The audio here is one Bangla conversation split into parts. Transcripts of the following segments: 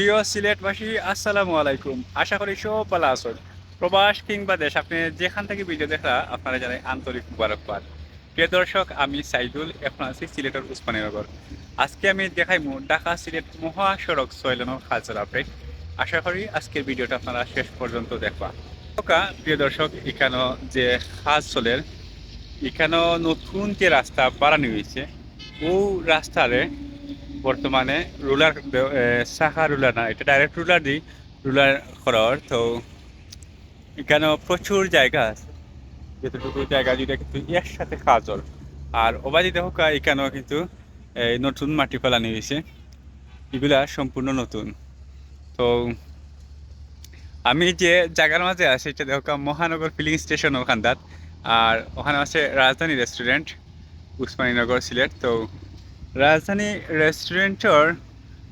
প্রিয় সিলেটবাসী, আসসালামু আলাইকুম। আশা করি সব ভালো প্রবাস কিংবা দেশ, আপনি যেখান থেকে ভিডিও দেখা আপনারা জানেন আন্তরিক মুবারকবাদ। প্রিয় দর্শক, আমি সাইদুল, এখন আছি সিলেটের উসমানীনগর আজকে আমি দেখাইমু ঢাকা সিলেট মহাসড়ক সয়লানোর কালচার আপডেট আশা করি আজকের ভিডিওটা আপনারা শেষ পর্যন্ত দেখবা। ওকা প্রিয় দর্শক এখানে যে কাজ চলের এখানে নতুন যে রাস্তা বাড়ানো হয়েছে, ও রাস্তারে বর্তমানে রুলার শাখা রুলার না, এটা ডাইরেক্ট রুলার দিই রুলার করার, তো এখানে প্রচুর জায়গা আছে। যতটুকু জায়গা যেটা কিন্তু একসাথে কাজর আর অবাধি দেখো এখানেও কিন্তু এই নতুন মাটি ফেলানো হয়েছে এগুলা সম্পূর্ণ নতুন। তো আমি যে জায়গার মাঝে আছি, এটা দেখো মহানগর ফিলিং স্টেশন ওখানটাত। আর ওখানে আছে রাজধানী রেস্টুরেন্ট উসমানীনগর সিলেট, তো রাজধানী রেস্টুরেন্টর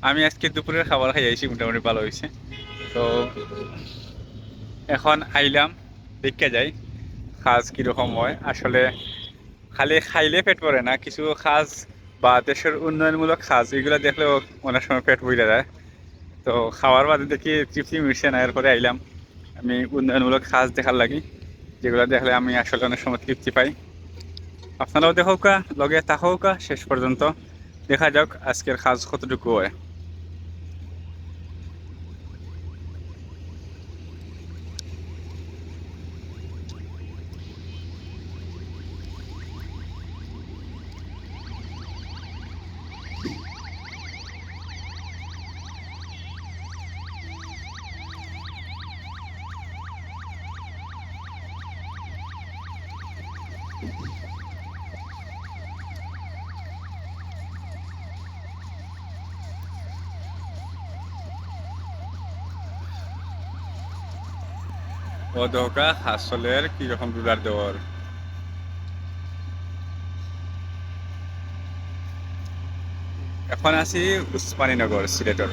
আমি আজকে দুপুরের খাবার খাই আইছি, মোটামুটি ভালো হয়েছে তো এখন আইলাম, দেখে যাই কাজ কীরকম হয়। আসলে খালি খাইলে পেট ভরে না, কিছু কাজ বা দেশের উন্নয়নমূলক কাজ, এগুলো দেখলেও অনেক সময় পেট ভরে যায়। তো খাওয়ার বাদে দেখি তৃপ্তি মিশছে না এরপরে আইলাম। আমি উন্নয়নমূলক কাজ দেখার লাগি, যেগুলো দেখলে আমি আসলে অনেক সময় তৃপ্তি পাই। আপনারাও দেখোকা লগে থাকোকা শেষ পর্যন্ত। দেখা যাক আজকের কাজ কতটুকু হয়। ও দোকা আসলের কীরকম রুলার দেওয়ার? এখন আছি উসমানীনগর সিলেটর।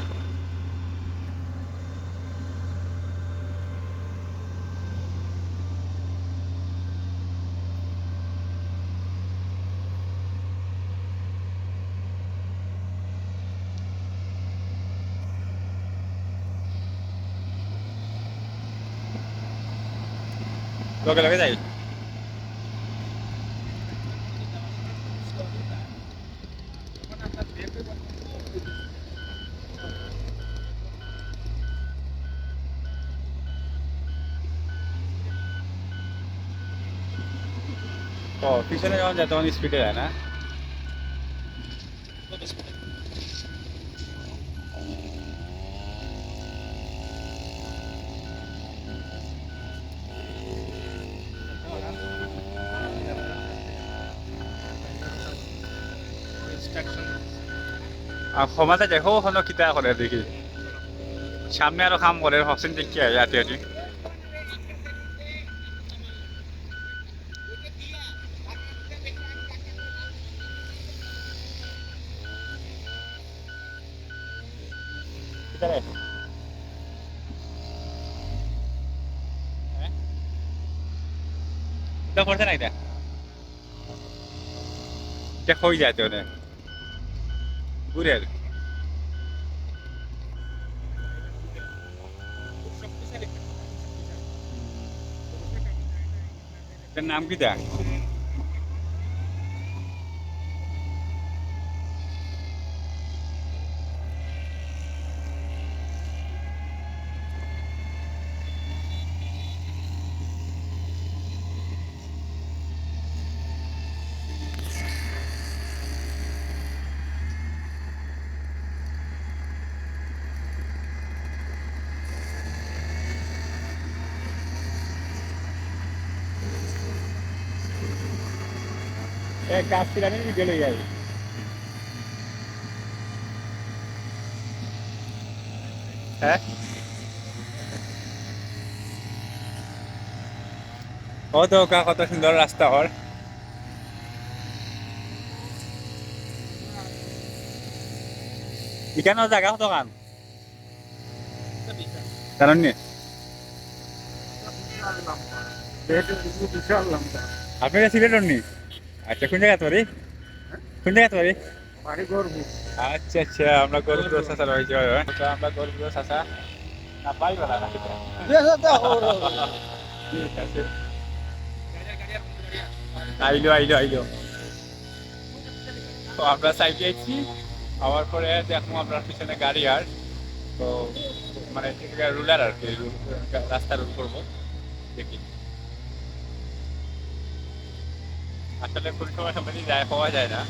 লগে লগে যাই ও পিছনে যখন যায় তখন স্পিডে যায় না আর ক্ষমাতে দেখো। হনো কিতা করে দেখি সামনে আরও কাম করে কি হয় আটি আটি করছে না এটা হয়ে যায় তো ঘুরে এটার নাম কি দেখ? গাছ হ্যাঁ? কত কা কত সুন্দর রাস্তা হর এখানে জায়গা কত কান জানেন নি। আপনি সিলেটর নি? আচ্ছা কোন জায়গা তোরি কোন জায়গা তোরি বাড়ি করব আচ্ছা আচ্ছা আমরা গরিব দোষ আছে রয়েছে আমরা গরিব আছে না পাইবে না নাকি ঠিক আছে। আইলো আইলো আইলো। তো আমরা সাইডে আইছি। আবার পরে দেখো আপনার পিছনে গাড়ি আর। তো মানে রুলার আর কি রাস্তা রুল করব। দেখি। আসলে কোন সময় সময় যায়, পাওয়া যায় না।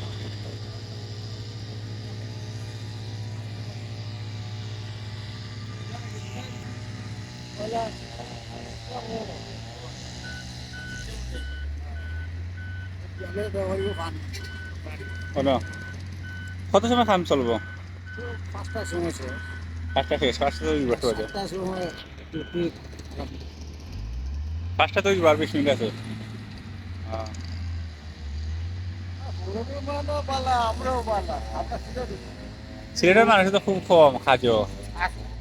কত সময় কাম চলবো? পাঁচটা সময় পাঁচটা শেষ পাঁচটা তো বসে বাজে। সাতটার সময় একটু ঠিক পাঁচটা তো বার বিশ মিনিট আছে। বড় বালা আমরাও বালা আমরা সিলেট সিলেটের মানুষ তো খুব কম খাজো।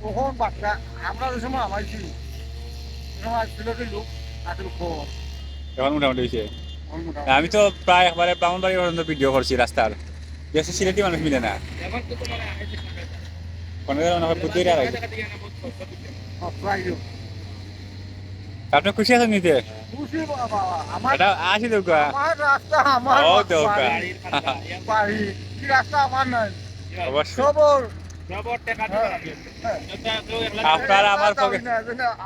কখন বাচ্চা আমরা যে সময় আমাইছি সিলেটের লোক আসলে কম। এখন মোটামুটি হয়েছে। আমি তো প্রায় একবারে ব্রাহ্মণবাড়ি পর্যন্ত ভিডিও করছি রাস্তার। বেশি সিলেটি মানুষ মিলে না। কোনো মনে হয় বুদ্ধি আর সব প্রায় লোক। আপনি খুশি আছেন নিতে খুশি বাবা, আমার এটা আসি তো রাস্তা আমার ও তো বাড়ি, বাড়ি রাস্তা আমার নাই? অবশ্যই। সবর আপনার আমার পকেট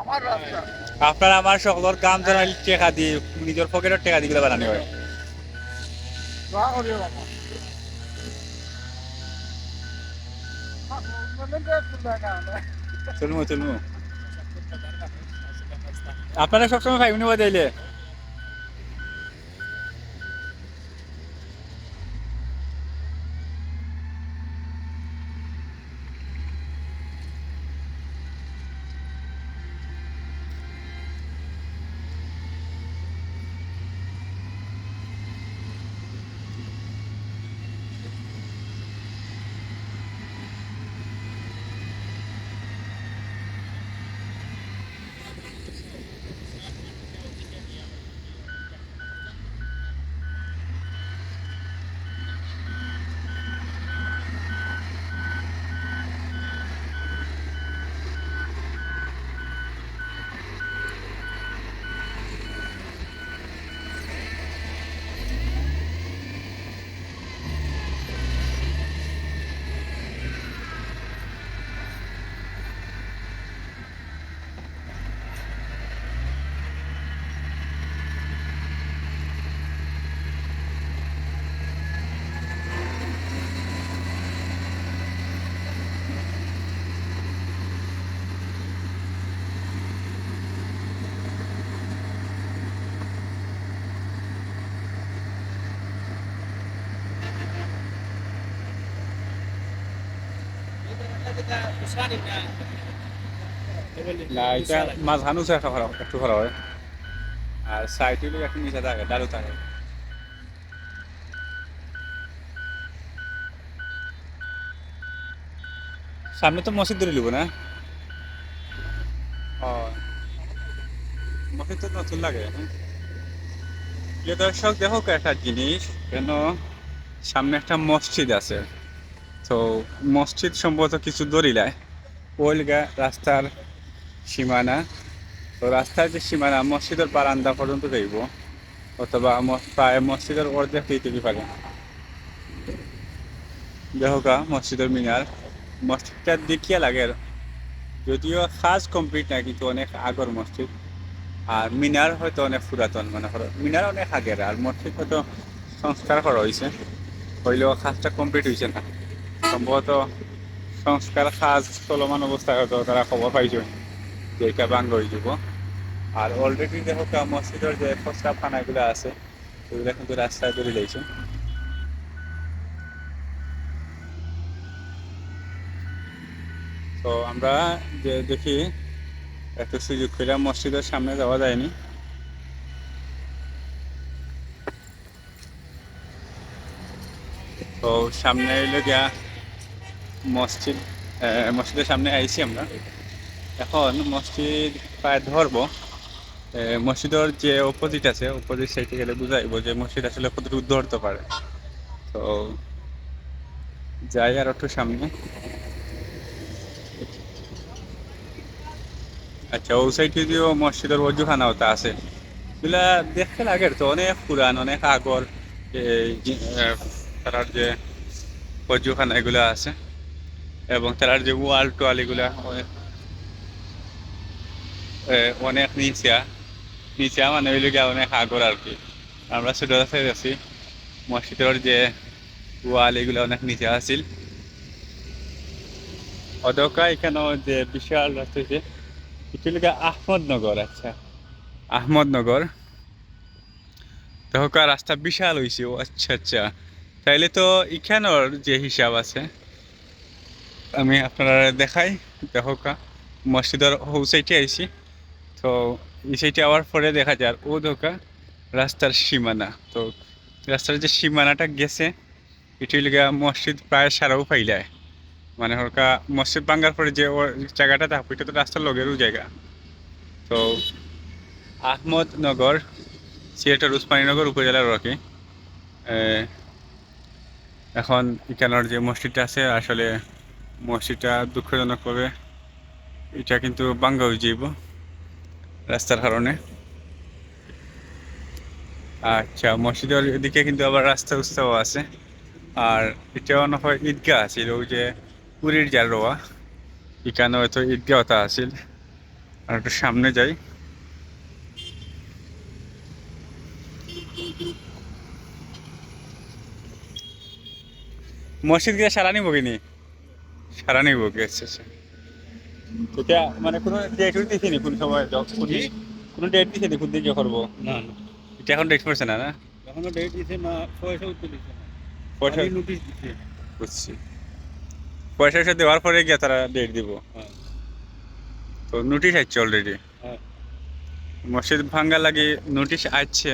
আমার রাস্তা। আপনার আমার সকলের কাম যেন টেকা দি নিজের পকেটের টেকা দিগুলো বানানি হয়। চলমু চলমু আপনারা সবসময় ফাইভ নিবা দিলে না এটা মাঝখানো একটা একটু হয় আর একটু নিচে থাকে ডালু থাকে। সামনে তো মসজিদ ধরে নিব না? মসজিদ তো নতুন লাগে। প্রিয় দর্শক দেখো একটা জিনিস কেন সামনে একটা মসজিদ আছে। তো মসজিদ সম্ভবত কিছু দরিলায় ওইলগা রাস্তার সীমানা। তো রাস্তার যে সীমানা, মসজিদের বারান্দা পর্যন্ত যাইব, অথবা প্রায় মসজিদের অর্ধেক দিতে পারে। দেহকা মসজিদের মিনার। মসজিদটা দেখিয়া লাগে যদিও কাজ কমপ্লিট না কিন্তু অনেক আগর মসজিদ। আর মিনার হয়তো অনেক পুরাতন মানে হলো মিনার অনেক আগের, আর মসজিদ হয়তো সংস্কার করা হয়েছে হইলেও কাজটা কমপ্লিট হয়েছে না। সম্ভবত সংস্কার কাজ চলমান অবস্থায় হয়তো তারা খবর পাইছে যে এটা ভাঙ্গ হয়ে যাব। আর অলরেডি দেখো মসজিদের যে খানাগুলো আছে ওগুলো কিন্তু রাস্তায় ধরে যাইছে। তো আমরা যে দেখি একটু সুযোগ পেলাম মসজিদের সামনে যাওয়া যায়নি। তো সামনে এলো গিয়া মসজিদ মসজিদের সামনে আইছি আমরা। এখন মসজিদ প্রায় ধরবো। মসজিদের যে অপোজিট আছে অপোজিট সাইডে গেলে বুঝাইবো যে মসজিদ আসলে কতটুকু ধরতে পারে। তো যাই আর একটু সামনে। আচ্ছা ওই সাইডে যদিও মসজিদের অজুখানা ওটা আছে। এগুলা দেখতে লাগে তো অনেক পুরান অনেক আগর এই যে, অজুখানা এগুলা আছে। এবং তারার যে ওয়াল টোয়াল এগুলা অনেক নিচা নিচা মানে ওই লোকে অনেক আগর আর কি আমরা ছোট আছে গেছি মসজিদের যে ওয়াল এগুলো অনেক নিচে আছিল। অদকা এখানে যে বিশাল রাস্তা হয়েছে এটা লোকে আহমদনগর আচ্ছা। আহমদনগর। দহকা রাস্তা বিশাল হয়েছে ও আচ্ছা আচ্ছা। তাইলে তো এখানোর যে হিসাব আছে। আমি আপনারা দেখাই দহকা মসজিদের হৌ সাইডে আইছি। তো এই সাইডে আওয়ার পরে দেখা যায় ও দোকা রাস্তার সীমানা। তো রাস্তার যে সীমানাটা গেছে, এটি লিগা মসজিদ প্রায় সারাও ফাইলায় মানে হরকা মসজিদ ভাঙ্গার পরে যে ওর জায়গাটা থাকবে এটা তো রাস্তার লগেরও জায়গা। তো আহমদনগর, সিলেটের উসমানীনগর উপজেলার রকি এখন এখানের যে মসজিদটা আছে, আসলে মসজিদটা দুঃখজনকভাবে এটা কিন্তু বাঙ্গা হয়ে যাইব রাস্তার কারণে। আচ্ছা মসজিদের এদিকে কিন্তু আবার রাস্তা উস্তাও আছে। আর এটাও না হয় ঈদগাহ আছিল, ওই যে পুরীর যার রোয়া এখানে হয়তো ঈদগাহটা আছিল। আর একটু সামনে যাই। মসজিদ গিয়ে সারা নিব কিনি? সারা নিব কি আচ্ছা আচ্ছা এটা মানে কোনো ডেট দিছিনি কোন সময় কোন কোনো ডেট দিছিনি কোন দিন করব? না না। এটা এখন ডেট করছে না না? এখনও ডেট দিছে না পয়সা উত্তর দিছে না। পয়সা নোটিশ দিছে। বুঝছি। পয়সা টয়সা দেওয়ার পরে গিয়ে তারা ডেট দিব। হ্যাঁ। তো নোটিশ আসছে অলরেডি হ্যাঁ। মসজিদ ভাঙ্গা লাগে নোটিশ আসছে।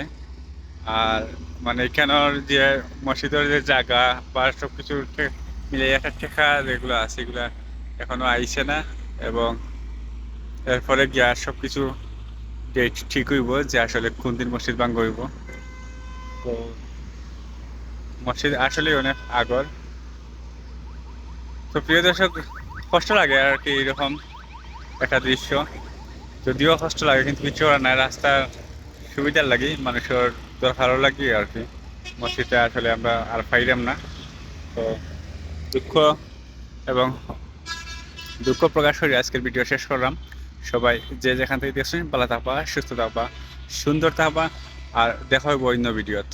আর মানে এখানের যে মসজিদের যে জায়গা বা সব কিছু মিলে একটা ঠেকা যেগুলো আছে এগুলা এখনও আইছে না এবং এরপরে গিয়া সব কিছু ডেট ঠিক হইব যে আসলে কোন দিন মসজিদ ভাঙ্গ হইব। তো মসজিদ আসলে অনেক আগর। তো প্রিয় দর্শক কষ্ট লাগে আর কি এরকম একটা দৃশ্য। যদিও কষ্ট লাগে কিন্তু কিছু নাই। রাস্তার সুবিধার লাগে মানুষের দরকারও লাগে আর কি। মসজিদটা আসলে আমরা আর পাইলাম না। তো দুঃখ এবং দুঃখ প্রকাশ করে আজকের ভিডিও শেষ করলাম। সবাই যে যেখান থেকে দেখছেন, ভালো থাকবা, সুস্থ থাকবা, সুন্দর থাকবা, আর দেখা হইব অন্য ভিডিওত